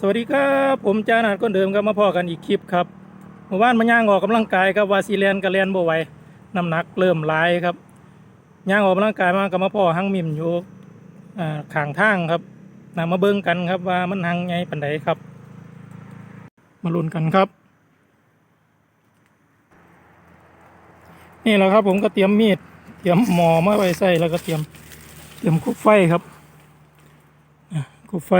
สวัสดีครับผมจานาดคนเดิมครับมาพอกันอีกคลิปครับเมื่อวานมาย่างออกกำลังกายครับวาซีเลียนกระเลียนบไวน้ำหนักเริ่มลายครับย่างออกกำลังกายมากับมาพ่อหังมิมอยู่อ่าขางทางครับนามาเบิ้งกันครับว่ามันหังไงปันใดครับ มาลุ้นกันครับ นี่แหละครับผมก็เตรียมมีดเตรียมหมอมาไว้ใส่แล้วก็เตรียมเตรียมคุกไฟครับะคุกไฟ